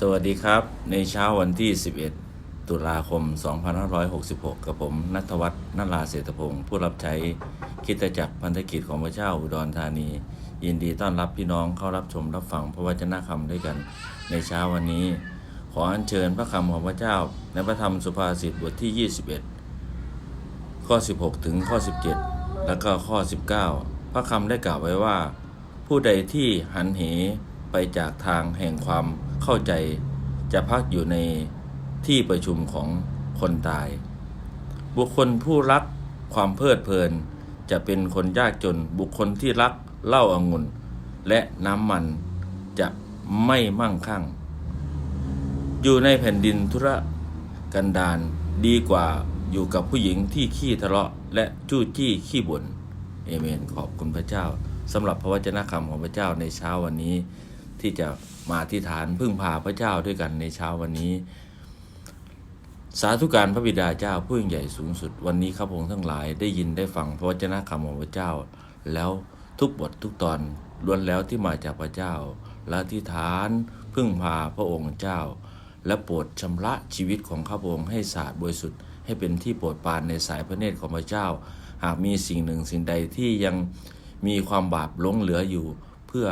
สวัสดีครับ ในเช้าวันที่ 11 ตุลาคม 2566 กับผมนัทวัฒน์นราเศรษฐพงศ์ผู้รับใช้คิดจักรพันธกิจของพระเจ้าอุดรธานี ยินดีต้อนรับพี่น้องเข้ารับชมรับฟังพระวจนะคำด้วยกัน ในเช้าวันนี้ ขออัญเชิญพระคำของพระเจ้า ในพระธรรมสุภาษิตบทที่ 21 ข้อ 16 ถึงข้อ 17 แล้วก็ข้อ 19 พระคำได้กล่าวไว้ว่า ผู้ใดที่หันเห ไปจากทางแห่งความเข้าใจ จะพักอยู่ในที่ประชุมของคนตาย บุคคลผู้รักความเพลิดเพลิน จะเป็นคนยากจนบุคคลที่รักเหล้าอางุ่น และน้ำมันจะไม่มั่งคั่ง อยู่ในแผ่นดินธุรกันดารดีกว่าอยู่กับผู้หญิงที่ขี้ทะเลาะ และจู้จี้ขี้บ่นเอเมนขอบคุณพระเจ้าสำหรับพระวจนะคำของพระเจ้าในเช้าวันนี้ ที่จะมาที่ฐานพึ่งพาพระเจ้าด้วยกันในเช้าวันนี้ สาธุการพระบิดาเจ้าผู้ยิ่งใหญ่สูงสุด วันนี้ข้าพงทั้งหลายได้ยินได้ฟังพระวจนะคำของพระเจ้า แล้วทุกบททุกตอนล้วนแล้วที่มาจากพระเจ้า และที่ฐานพึ่งพาพระองค์เจ้า และโปรดชำระชีวิตของข้าพงให้สะอาดบริสุทธิ์ให้เป็นที่โปรดปรานในสายพระเนตรของพระเจ้า หากมีสิ่งหนึ่งสิ่งใดที่ยังมีความบาปหลงเหลืออยู่ เพื่อ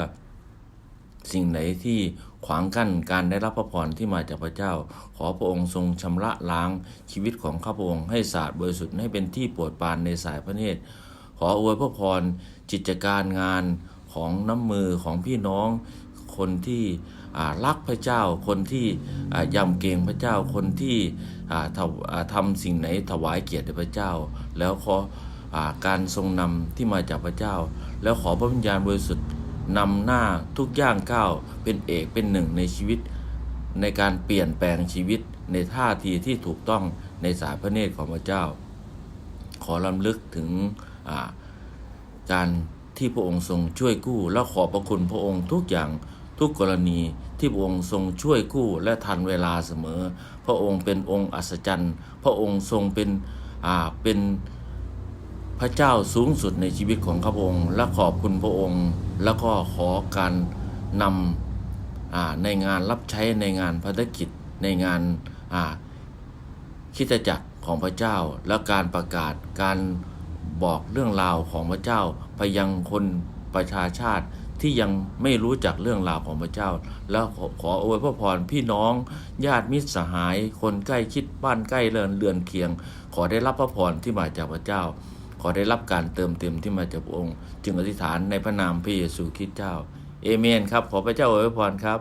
สิ่งไหนที่ขวางกั้นการได้รับพระพรที่มาจากพระเจ้า ขอพระองค์ทรงชำระล้างชีวิตของข้าพระองค์ให้สะอาดบริสุทธิ์ให้เป็นที่โปรดปรานในสายพระเนตร ขออวยพระพรจิตการงานของน้ำมือของพี่น้อง คนที่รักพระเจ้า คนที่ยำเกรงพระเจ้า คนที่ทำสิ่งไหนถวายเกียรติพระเจ้า แล้วขออการทรงนำที่มาจากพระเจ้า แล้วขอพระวิญญาณบริสุทธิ์ นำหน้าทุกย่างก้าวเป็นเอกเป็นหนึ่งในชีวิต ในการเปลี่ยนแปลงชีวิตในท่าทีที่ถูกต้องในสายพระเนตรของพระเจ้า ขอลำลึกถึงการที่พระองค์ทรงช่วยกู้ และขอบพระคุณพระองค์ทุกอย่างทุกกรณีที่พระองค์ทรงช่วยกู้และทันเวลาเสมอ พระองค์เป็นองค์อัศจรรย์ พระองค์ทรงเป็นอ่าเป็น พระเจ้าสูงสุดในชีวิตของข้าพระองค์ และขอบคุณพระองค์ แล้วก็ขอการนำในงานรับใช้ในงานภารกิจในงานาคิดจักรของพระเจ้า และการประกาศการบอกเรื่องราวของพระเจ้าไปยังคนประชาชาติที่ยังไม่รู้จักเรื่องราวของพระเจ้า แล้วขอขออวยพระพรพี่น้องญาติมิตรสหาย คนใกล้ชิดบ้านใกล้เรือนเรือนเคียง ขอได้รับพระพรที่มาจากพระเจ้า ขอได้รับการเติมเต็มที่มาจากพระองค์ จึงอธิษฐานในพระนามพระเยซูคริสต์เจ้า เอเมนครับ ขอพระเจ้าอวยพรครับ